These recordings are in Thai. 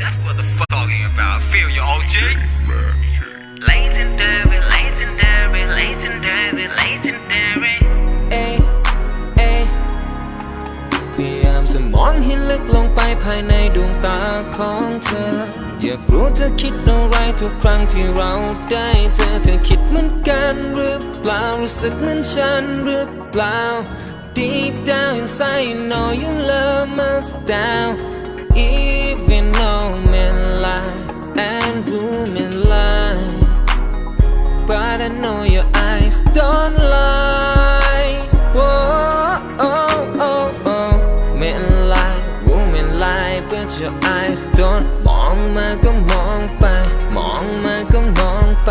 That's what the fuck talking about. Feel you, OG. Legendary, legendary, legendary, legendary. พยายามจะมองให้ลึกลงไปภายในดวงตาของเธอ อยากรู้เธอคิดอะไรทุกครั้งที่เราได้เจอเธอคิดเหมือนกันหรือเปล่ารู้สึกเหมือนฉันหรือเปล่า Deep down inside you know you love us down but I know your eyes don't lie. Whoa, oh, oh, oh. Men lie, women lie, but your eyes don't. มองมาก็มองไป มองมาก็มองไป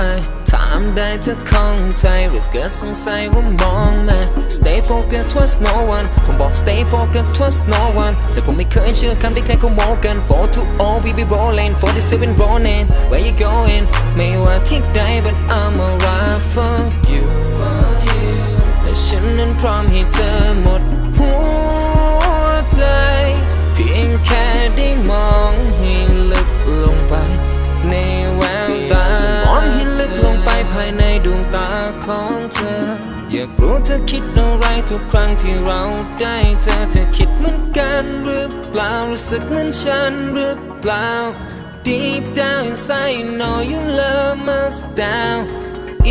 ถามได้เธอข้องใจหรือเกิดสงสัยว่ามองมา Stay focused trust no one ผมบอก stay focused trust no one แต่ผมไม่เคยเชื่อคำที่ใครเขาโมกัน 4 to all we be rolling 47 rolling where you going ไม่ว่าที่ใด but I'm alright ภายในดวงตาของเธอ อยากรู้เธอคิดอะไรทุกครั้งที่เราได้เธอเธอคิดเหมือนกันหรือเปล่ารู้สึกเหมือนฉันหรือเปล่า Deep down inside you know you love us down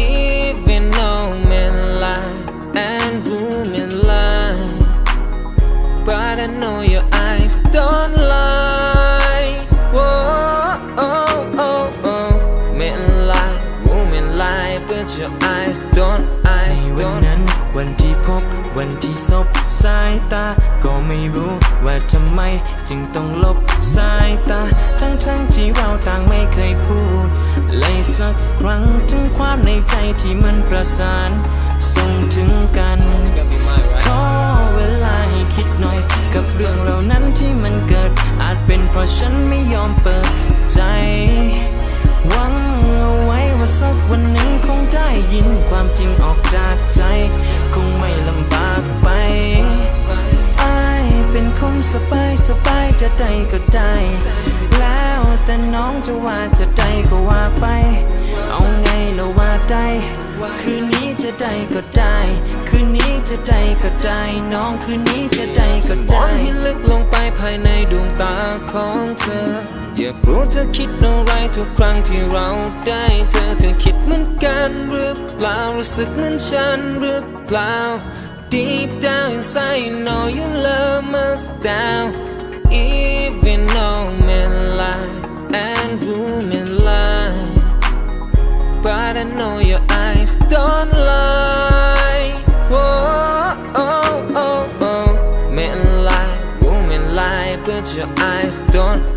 even your eyes don't, eyes ในวันนั้นวันที่พบวันที่สบสายตา ก็ไม่รู้ว่าทำไม จึงต้องลบสายตา ทั้งทั้งที่เราต่างไม่เคยพูด เลยสักครั้งถึงความในใจที่มันประสานส่งถึงกันขอเวลาให้คิดหน่อย กับเรื่องเหล่านั้นที่มันเกิด อาจเป็นเพราะฉันไม่ยอมเปิด จริงออกจากใจ คงไม่ลำบากไปอายเป็นคนสบายสบายจะได้ก็ได้ แล้วแต่น้องจะว่าจะได้ก็ว่าไป เอาไงแล้วว่าได้ คืนนี้จะได้ก็ได้ คืนนี้จะได้ก็ได้ น้องคืนนี้จะได้ก็ได้งให้ลึกลงไปภายในดวงตาของเธอ อยากรู้เธอคิดอะไรทุกครั้งที่เราได้เจอเธอคิด รู้สึกเหมือนฉันหรือเปล่า Deep down inside you know you love us down even though men lie and women lie but I know your eyes don't lie. Whoa, oh, oh, oh. Men lie, women lie, but your eyes don't, eyes don't,